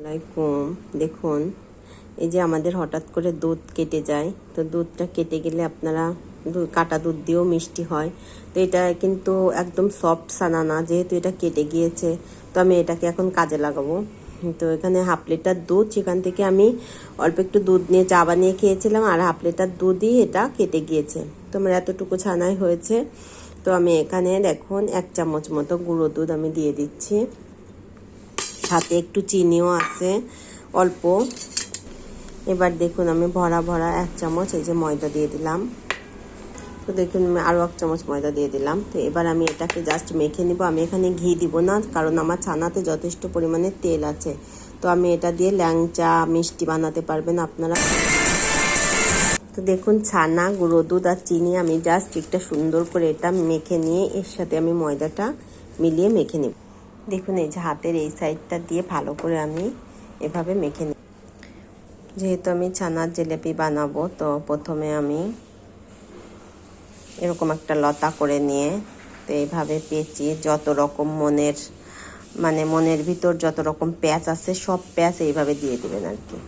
আলাইকুম। দেখুন, এই যে আমাদের হঠাৎ করে দুধ কেটে যায়, তো দুধটা কেটে গেলে আপনারা কাটা দুধ দিয়েও মিষ্টি হয়। তো এটা কিন্তু একদম সফট সানা না, যেহেতু এটা কেটে গিয়েছে, তো আমি এটাকে এখন কাজে লাগাবো। তো এখানে হাফ লিটার দুধ, সেখান থেকে আমি অল্প একটু দুধ নিয়ে চা বানিয়ে খেয়েছিলাম, আর হাফ লিটার দুধই এটা কেটে গিয়েছে। তো আমার এতটুকু ছানাই হয়েছে। তো আমি এখানে দেখুন, এক চামচ মতো গুঁড়ো দুধ আমি দিয়ে দিচ্ছি। সাথে একটু চিনিও আছে, অল্প। এবার দেখুন আমি ভরা ভরা এক চামচ এই যে ময়দা দিয়ে দিলাম। তো দেখুন আমি আরও এক চামচ ময়দা দিয়ে দিলাম। তো এবার আমি এটাকে জাস্ট মেখে নিব। আমি এখানে ঘি দিব না, কারণ আমার ছানাতে যথেষ্ট পরিমাণে তেল আছে। তো আমি এটা দিয়ে ল্যাংচা, মিষ্টি বানাতে পারবেন আপনারা। তো দেখুন ছানা, গুঁড়ো দুধ আর চিনি আমি জাস্ট একটা সুন্দর করে এটা মেখে নিয়ে এর সাথে আমি ময়দাটা মিলিয়ে মেখে নেব। দেখুন, এই যে হাতের এই সাইডটা দিয়ে ভালো করে আমি এভাবে মেখে নিই যেহেতু আমি ছানার জিলেপি বানাবো, তো প্রথমে আমি এরকম একটা লতা করে নিয়ে, তো এইভাবে পেঁচিয়ে যত রকম মনের মানে মনের ভিতর যত রকম প্যাচ আছে, সব প্যাচ এইভাবে দিয়ে দেবেন আর কি।